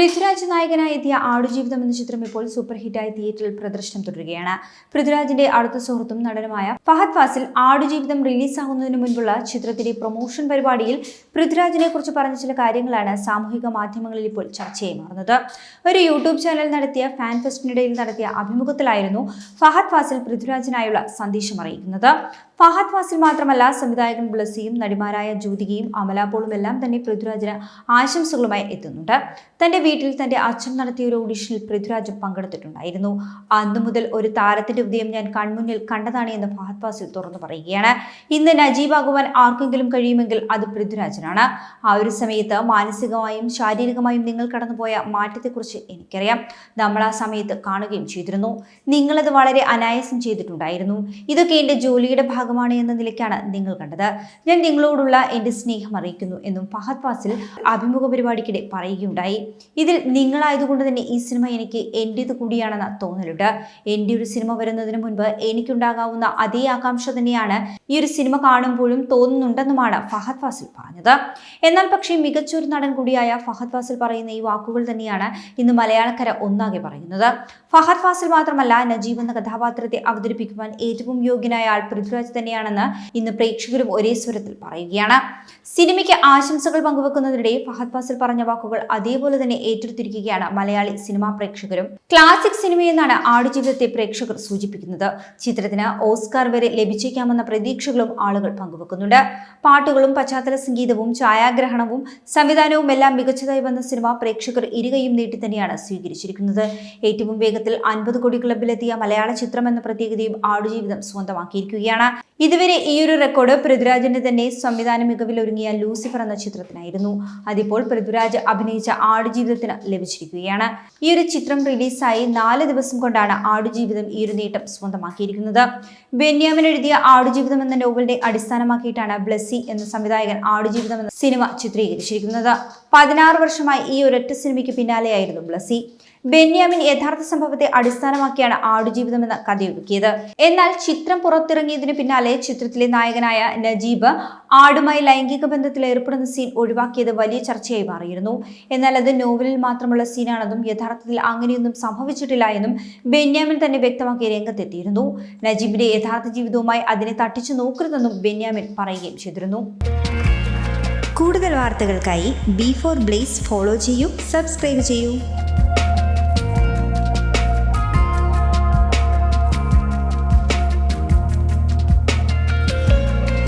പൃഥ്വിരാജ് നായകനായി എത്തിയ ആടുജീവിതം എന്ന ചിത്രം ഇപ്പോൾ സൂപ്പർ ഹിറ്റായി തിയേറ്ററിൽ പ്രദർശനം തുടരുകയാണ്. പൃഥ്വിരാജിന്റെ അടുത്ത സുഹൃത്തും നടനുമായ ഫഹദ് ഫാസിൽ ആടുജീവിതം റിലീസാകുന്നതിന് മുൻപുള്ള ചിത്രത്തിന്റെ പ്രൊമോഷൻ പരിപാടിയിൽ പൃഥ്വിരാജിനെ കുറിച്ച് പറഞ്ഞ ചില കാര്യങ്ങളാണ് സാമൂഹിക മാധ്യമങ്ങളിൽ ഇപ്പോൾ ചർച്ചയായി മാറുന്നത്. ഒരു യൂട്യൂബ് ചാനൽ നടത്തിയ ഫാൻ ഫെസ്റ്റിനിടയിൽ നടത്തിയ അഭിമുഖത്തിലായിരുന്നു ഫഹദ് ഫാസിൽ പൃഥ്വിരാജിനായുള്ള സന്ദേശം അറിയിക്കുന്നത്. ഫഹദ് ഫാസിൽ മാത്രമല്ല സംവിധായകൻ ബ്ലസ്സിയും നടിമാരായ ജ്യോതികയും അമലാപോളും എല്ലാം തന്നെ പൃഥ്വിരാജിന് ആശംസകളുമായി എത്തുന്നുണ്ട്. തന്റെ വീട്ടിൽ തന്റെ അച്ഛൻ നടത്തിയ ഒരു ഓഡിഷനിൽ പൃഥ്വിരാജ് പങ്കെടുത്തിട്ടുണ്ടായിരുന്നു. അന്നു മുതൽ ഒരു താരത്തിന്റെ ഉദയം ഞാൻ കൺമുന്നിൽ കണ്ടതാണ് എന്ന് ഫഹദ് ഫാസിൽ തുറന്നു പറയുകയാണ്. ഇന്ന് നജീബാകുവാൻ ആർക്കെങ്കിലും കഴിയുമെങ്കിൽ അത് പൃഥ്വിരാജനാണ്. ആ ഒരു സമയത്ത് മാനസികമായും ശാരീരികമായും നിങ്ങൾ കടന്നുപോയ മാറ്റത്തെക്കുറിച്ച് എനിക്കറിയാം. നമ്മൾ ആ സമയത്ത് കാണുകയും ചെയ്തിരുന്നു. നിങ്ങളത് വളരെ അനായാസം ചെയ്തിട്ടുണ്ടായിരുന്നു. ഇതൊക്കെ എന്റെ ജോലിയുടെ ഭാഗമാണ് എന്ന നിലയ്ക്കാണ് നിങ്ങൾ കണ്ടത്. ഞാൻ നിങ്ങളോടുള്ള എന്റെ സ്നേഹം അറിയിക്കുന്നു എന്നും ഫഹദ് ഫാസിൽ അഭിമുഖ പരിപാടിക്കിടെ പറയുകയുണ്ടായി. ഇതിൽ നിങ്ങളായതുകൊണ്ട് തന്നെ ഈ സിനിമ എനിക്ക് എന്റേത് കൂടിയാണെന്ന തോന്നലുണ്ട്. എന്റെ ഒരു സിനിമ വരുന്നതിന് മുൻപ് എനിക്കുണ്ടാകാവുന്ന അതേ ആകാംക്ഷ തന്നെയാണ് ഈ ഒരു സിനിമ കാണുമ്പോഴും തോന്നുന്നുണ്ടെന്നുമാണ് ഫഹദ് ഫാസിൽ പറഞ്ഞത്. എന്നാൽ പക്ഷേ മികച്ചൊരു നടൻ കൂടിയായ ഫഹദ് ഫാസിൽ പറയുന്ന ഈ വാക്കുകൾ തന്നെയാണ് ഇന്ന് മലയാളക്കര ഒന്നാകെ പറയുന്നത്. ഫഹദ് ഫാസിൽ മാത്രമല്ല നജീബ് എന്ന കഥാപാത്രത്തെ അവതരിപ്പിക്കുവാൻ ഏറ്റവും യോഗ്യനായ ആൾ പൃഥ്വിരാജ് തന്നെയാണെന്ന് ഇന്ന് പ്രേക്ഷകരും ഒരേ സ്വരത്തിൽ പറയുകയാണ്. സിനിമയ്ക്ക് ആശംസകൾ പങ്കുവെക്കുന്നതിനിടെ ഫഹദ് ഫാസിൽ പറഞ്ഞ വാക്കുകൾ അതേപോലെ തന്നെ ഏറ്റെടുത്തിരിക്കുകയാണ് മലയാളി സിനിമാ പ്രേക്ഷകരും. ക്ലാസിക് സിനിമയെന്നാണ് ആടുജീവിതത്തെ പ്രേക്ഷകർ സൂചിപ്പിക്കുന്നത്. ചിത്രത്തിന് ഓസ്കാർ വരെ ലഭിച്ചേക്കാമെന്ന പ്രതീക്ഷകളും ആളുകൾ പങ്കുവെക്കുന്നുണ്ട്. പാട്ടുകളും പശ്ചാത്തല സംഗീതവും ഛായാഗ്രഹണവും സംവിധാനവും എല്ലാം മികച്ചതായി വന്ന സിനിമ പ്രേക്ഷകർ ഇരുകയും നീട്ടി തന്നെയാണ് സ്വീകരിച്ചിരിക്കുന്നത്. ഏറ്റവും വേഗത്തിൽ അൻപത് കോടി ക്ലബിലെത്തിയ മലയാള ചിത്രം എന്ന പ്രത്യേകതയും ആടുജീവിതം സ്വന്തമാക്കിയിരിക്കുകയാണ്. ഇതുവരെ ഈ ഒരു റെക്കോർഡ് പൃഥ്വിരാജിന്റെ തന്നെ സംവിധാന മികവിൽ ഒരുങ്ങിയ ലൂസിഫർ എന്ന ചിത്രത്തിനായിരുന്നു. അതിപ്പോൾ പൃഥ്വിരാജ് അഭിനയിച്ച ആടുജീവിതത്തിന് ലഭിച്ചിരിക്കുകയാണ്. ഈ ഒരു ചിത്രം റിലീസായി നാല് ദിവസം കൊണ്ടാണ് ആടുജീവിതം ഈ ഒരു നേട്ടം സ്വന്തമാക്കിയിരിക്കുന്നത്. ബെന്യാമിൻ എഴുതിയ ആടുജീവിതം എന്ന നോവലിനെ അടിസ്ഥാനമാക്കിയിട്ടാണ് ബ്ലസ്സി എന്ന സംവിധായകൻ ആടുജീവിതം എന്ന സിനിമ ചിത്രീകരിച്ചിരിക്കുന്നത്. പതിനാറ് വർഷമായി ഈ ഒരൊറ്റ സിനിമയ്ക്ക് പിന്നാലെയായിരുന്നു ബ്ലസ്സി. ബെന്യാമിൻ യഥാർത്ഥ സംഭവത്തെ അടിസ്ഥാനമാക്കിയാണ് ആടുജീവിതം എന്ന കഥയൊരുക്കിയത്. എന്നാൽ ചിത്രം പുറത്തിറങ്ങിയതിന് പിന്നാലെ ചിത്രത്തിലെ നായകനായ നജീബ് ആടുമായി ലൈംഗിക ബന്ധത്തിൽ ഏർപ്പെടുന്ന സീൻ ഒഴിവാക്കിയത് വലിയ ചർച്ചയായി മാറിയിരുന്നു. എന്നാൽ അത് നോവലിൽ മാത്രമുള്ള സീനാണെന്നും യഥാർത്ഥത്തിൽ അങ്ങനെയൊന്നും സംഭവിച്ചിട്ടില്ല എന്നും ബെന്യാമിൻ തന്നെ വ്യക്തമാക്കി രംഗത്തെത്തിയിരുന്നു. നജീബിന്റെ യഥാർത്ഥ ജീവിതവുമായി അതിനെ തട്ടിച്ചു നോക്കരുതെന്നും ബെന്യാമിൻ പറയുകയും ചെയ്തിരുന്നു. കൂടുതൽ വാർത്തകൾക്കായി ബി ഫോർ ബ്ലേസ് ഫോളോ ചെയ്യൂ സബ്സ്ക്രൈബ് ചെയ്യൂ.